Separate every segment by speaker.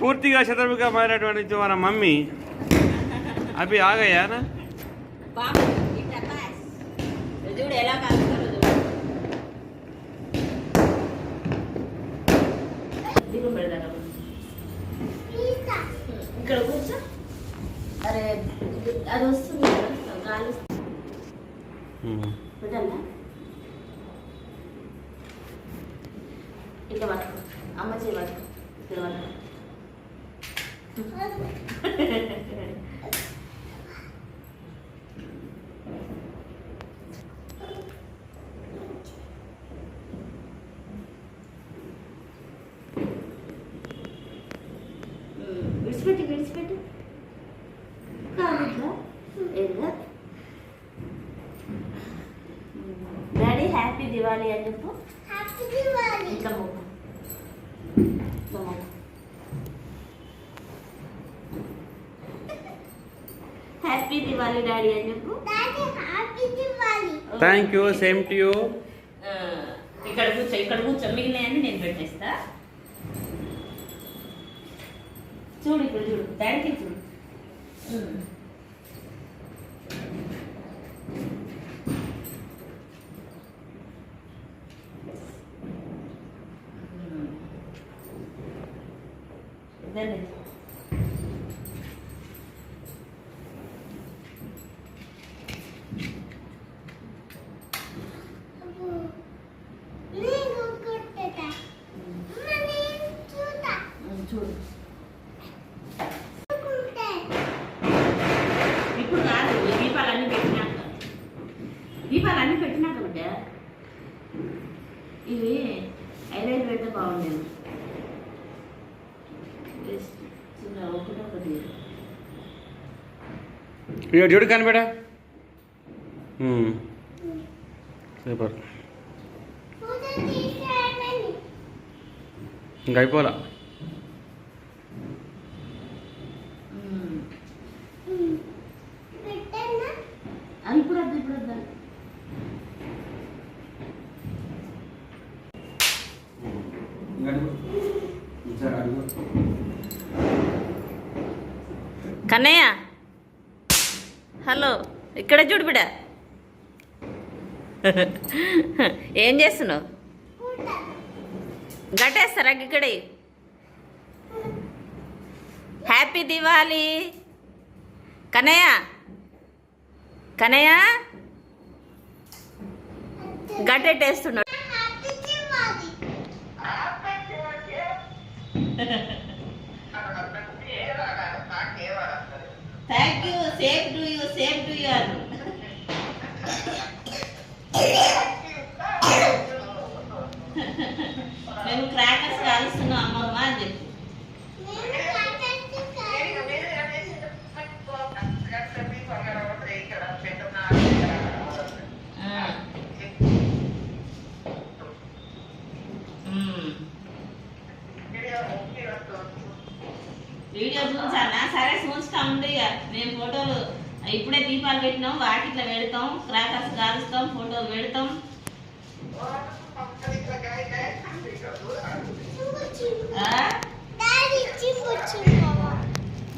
Speaker 1: పూర్తిగా శతరుగా మారినటువంటి మన మమ్మీ. అవి ఆగయ్యానా
Speaker 2: ఇక్కడ కూర్చో. అరే అది వస్తుంది గాలి ఇట్లా పట్టుకో. అమ్మ చేయి పట్టుకో ఇక్కడ పట్టుకో ఉమ్, విడిచిపెట్టు విడిచిపెట్టు కాదు ఇట్లా ఏదో డాడీ హ్యాపీ దివాళీ అని చెప్పు ఇట్లా మొక్కు ఇట్లా మొక్కు హ్యాపీ దివాళీ డాడీ అని చెప్పు
Speaker 1: thank you same to you
Speaker 2: ఆ, ఇక్కడ కూర్చో ఇక్కడ కూర్చో మిగిలినవన్నీ నేను పెట్టేస్తా చూడు ఇప్పుడు చూడు డాడీకి చూడు ఉమ్. ఉమ్. ఇదండి. ఉమ్, చూడు ఇప్పుడు కాదు ఈ దీపాలన్నీ పెట్టినాక దీపాలన్నీ పెట్టినాక బిడ్డ ఇవి ఐదైదు పెడితే బాగుండేది ఒకటి ఒకటి
Speaker 1: ఇక చూడు కనిపెడా సూపర్ ఇంకా అయిపోలా
Speaker 2: ఉమ్. అది ఇప్పుడు వద్దు ఇప్పుడు వద్దు కన్నయ్య? హలో ఇక్కడ చూడు బిడ ఏం చేస్తున్నావు? గట్టేస్తారా ఇక్కడే happy Diwali. Kannayya? Kannayya? గట్టెట్టేస్తున్నాడు. Thank you, same to you, same to you. చూస్తా ఇక. మేము ఫోటోలు ఇప్పుడే దీపాలు పెట్టినాం వాకిట్లో పెడతాం క్రాకర్స్ కాలుస్తాం ఫోటోలు పెడతాం.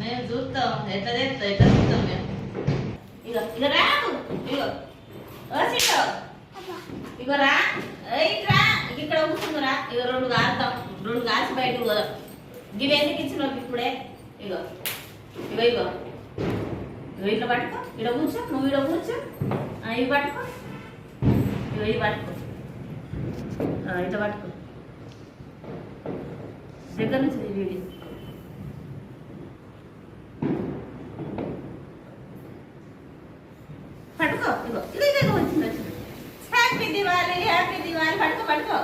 Speaker 2: మేము చూస్తాం. ఎట్లా చేస్తాం ఎట్లా చూస్తాం మేము? ఇక ఇక రాదు ఇగో ఓ ఇగో రా. ఏయ్ రా. ఇక్కడ కూర్చుందిరా ఇగో రెండు కాలుతాం రెండు కాల్చి బయటకు పోదాం. ఇవి ఎందుకు ఇచ్చినావు ఇప్పుడే? ఇగో. ఇగో ఇగో. ఇగో ఇట్లా పట్టుకో. ఇడ కూర్చో. నువ్వు ఇడ కూర్చో. ఇవి పట్టుకో. ఇవి ఇవి పట్టుకో. ఇట్లా పట్టుకో. దగ్గర నుంచి ఇవి పట్టుకో. ఇగో. ఇగో ఇగో వచ్చింది వచ్చింది. హ్యాపీ హ్యాపీ పట్టుకో పట్టుకో.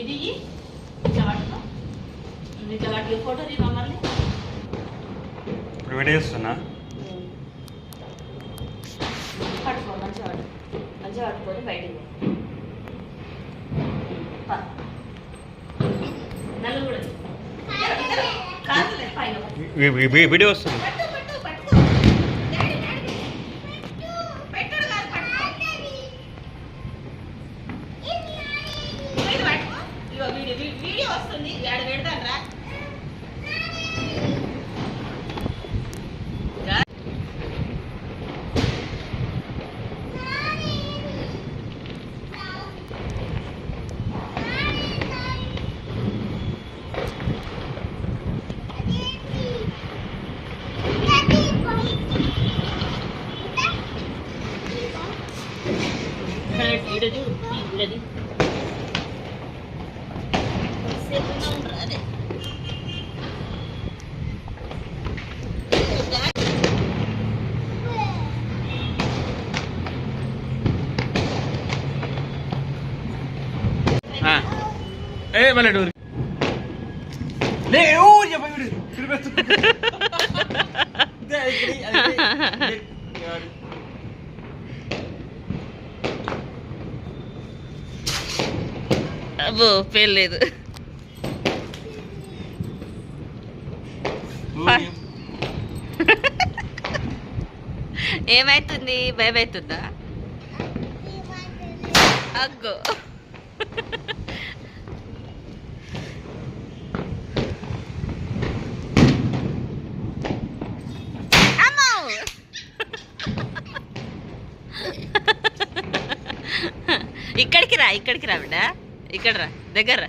Speaker 2: ఇది ఇట్లా పట్టుకో. పట్టుకో ఫోటో మమ్మల్ని?
Speaker 1: ఇప్పుడు విడేస్తున్నా
Speaker 2: పట్టుకో మంచిగా మంచిగా పట్టుకొని బయటికి.
Speaker 1: వీడియో వస్తుంది. ఏ లే చెప్ప వీడు
Speaker 2: అబ్బో పేర్లేదు ఏమైతుంది? భయం అవుతుందా అగ్గో. ఇక్కడికి రా బిడ్డ. ఇక్కడ రా దగ్గర రా.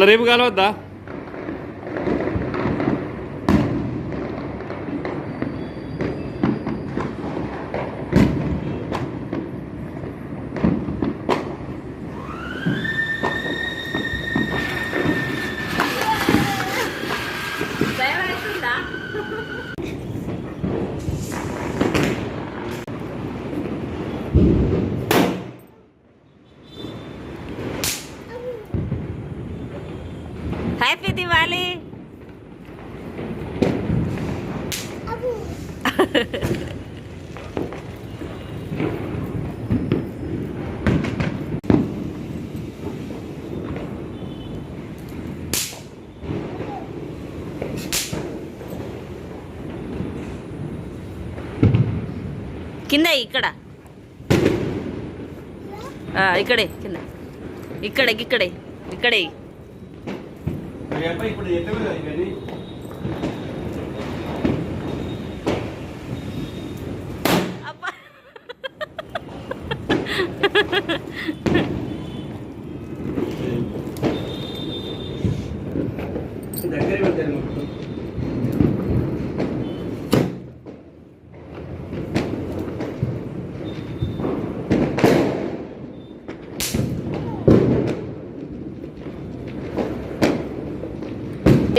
Speaker 2: Laribu kalau dah. కింద ఇక్కడ. ఆ, ఇక్కడే కింద. ఇక్కడే ఇక్కడే ఇక్కడే
Speaker 1: ఇప్పుడు ఎట్లా ఇవన్నీ
Speaker 2: అబ్బా
Speaker 1: దగ్గర పెట్టారు మొత్తం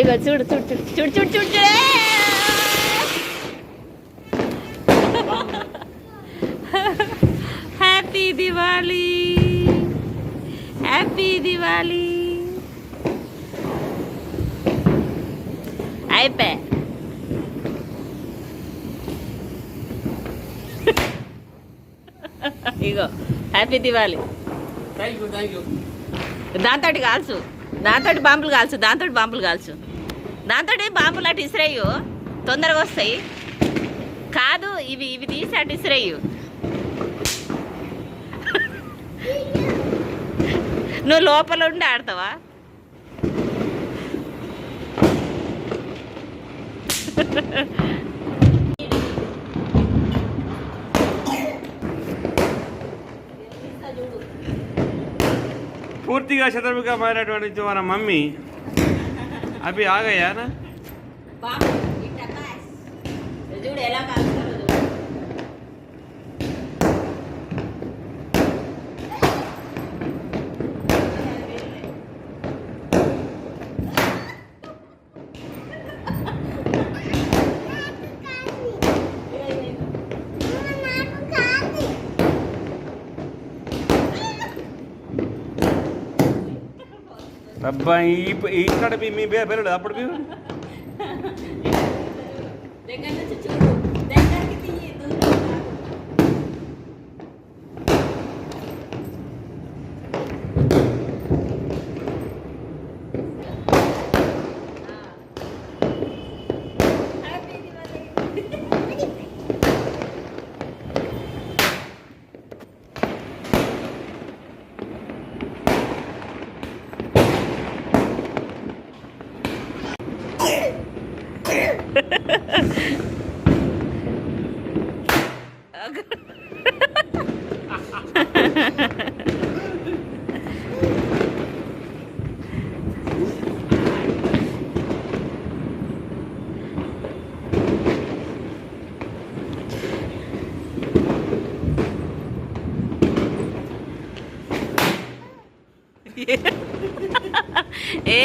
Speaker 2: ఇగో చూడు చూడు చూడు చూడు హ్యాపీ దివాలి అయిపోయా ఇగో హ్యాపీ
Speaker 1: యూ
Speaker 2: దాంతో కాల్చు. దాంతో బాంబులు కాల్చు దాంతో బాంబులు కాల్చు. దాంతో బాంబులు అటు ఇసిరేయు? తొందరగా వస్తాయి. కాదు ఇవి ఇవి తీసి అటు ఇసిరేయు. నువ్వు లోపల ఉండి ఆడతావా?
Speaker 1: పూర్తిగా శతభికమైనటువంటి మన మమ్మీ. అవి ఆగయ్యానా
Speaker 2: చూడు ఎలా
Speaker 1: అబ్బా ఈ ఈ కాడ మీ మీ పేరు పేరు అప్పుడు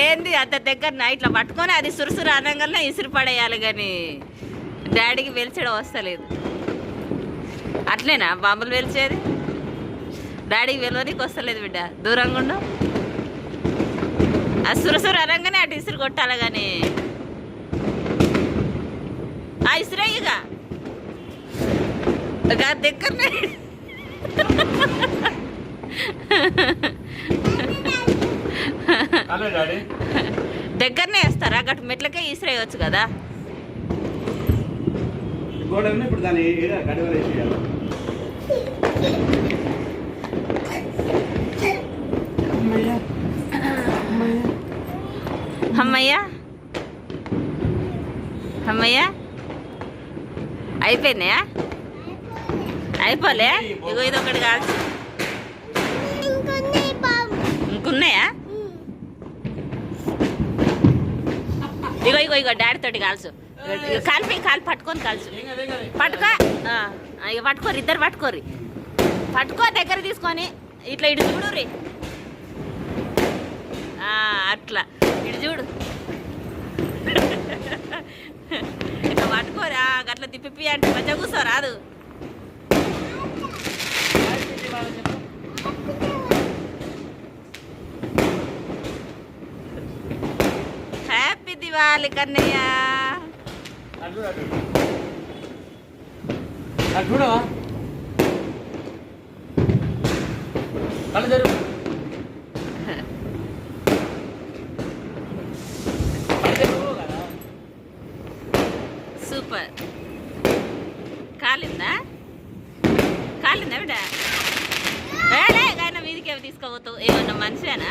Speaker 2: ఏంది అంత దగ్గర ఇట్లా పట్టుకొని అది సురుసురు అనగానే ఇసురు పడేయాలి కానీ డాడీకి వెలిచడం వస్తలేదు అట్లేనా? బాంబులు వెలిచేది? డాడీకి వెలవనికి వస్తలేదు బిడ్డ. దూరంగా ఉండు. ఆ సురసురు అనగానే అటు ఇసురు కొట్టాలి కానీ. ఆ ఇసురయ్యగా దగ్గరనే. దగ్గరనే వేస్తారా? గట్టు మెట్లకే ఇసిరేయచ్చు కదా. అమ్మయ్యా. అమ్మయ్యా. అయిపోయినాయా? అయిపోలే? ఇగో ఇది ఒకటి కాల్చి ఇంకున్నాయా? ఇగో ఇగో ఇగో డాడీ తోటి కాల్చు కాలిపోయి కాలు పట్టుకొని కాల్చు పట్టుకో. ఇక పట్టుకోరు ఇద్దరు పట్టుకోరు పట్టుకో దగ్గర తీసుకొని. ఇట్లా ఇటు చూడు రీ ఆ, అట్లా. ఇటు చూడు. ఇట్లా పట్టుకోరా అట్లా తిప్పి అంటే మంచిగా కూర్చో రాదు కన్నయ్య.
Speaker 1: కదా.
Speaker 2: సూపర్. కాలిందా? కాలిందా ఏలే ఆయన మీదికి ఏమి తీసుకోబోతావు ఏమన్నా మనిషేనా?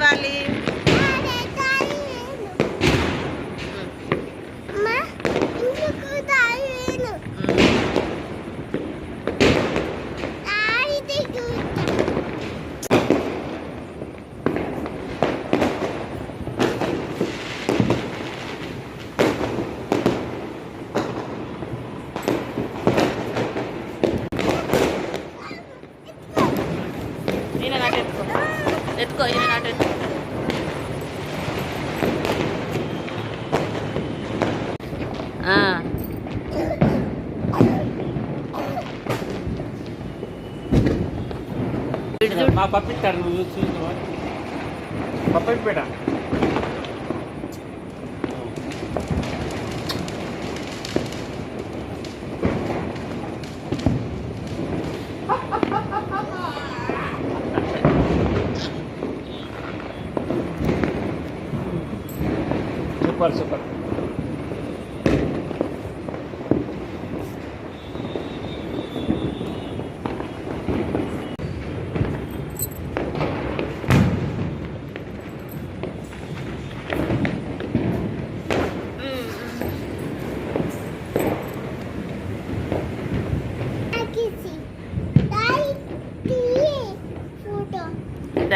Speaker 1: చూడు కళ్ళు చూడు కళ్ళు చూడు కళ్ళు చూడు
Speaker 2: happy Diwali happy Diwali happy Diwali happy Diwali ఎత్తుకుంటారా happy Diwali ఈయన నాటు ఎత్తుకో ఎత్తుకో ఈయన నాటు ఎత్తుకో ఆ. ఇటు చూడు.
Speaker 1: మా పప్పిస్తాడు నువ్వు చూస్తున్నావా పప్పికి పెట్ట సూపర్ సూపర్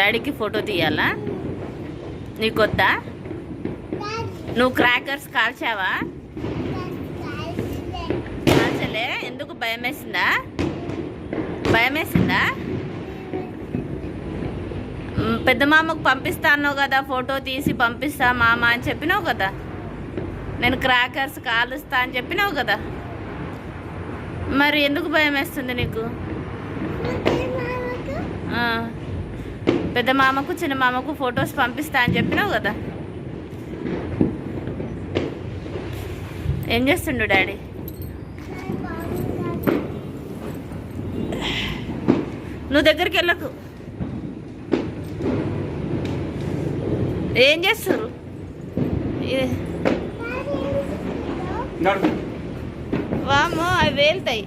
Speaker 2: డాడీకి ఫోటో తీయాలా? నీకొద్దా నువ్వు క్రాకర్స్ కాల్చావా? కాల్చలే. ఎందుకు భయం వేసిందా భయం వేసిందా పెద్ద మామకు పంపిస్తాను అన్నావు కదా ఫోటో తీసి పంపిస్తా మామ అని చెప్పినావు కదా. నేను క్రాకర్స్ కాలుస్తా అని చెప్పినావు కదా. మరి ఎందుకు భయం వేస్తుంది నీకు? ఆ, పెద్ద మామకు చిన్న మామకు ఫొటోస్ పంపిస్తా అని చెప్పినావు కదా. ఏం చేస్తుండు డాడీ? నువ్వు దగ్గరికి వెళ్ళకు. ఏం చేస్తారు వామ్మో అవి వేలుతాయి.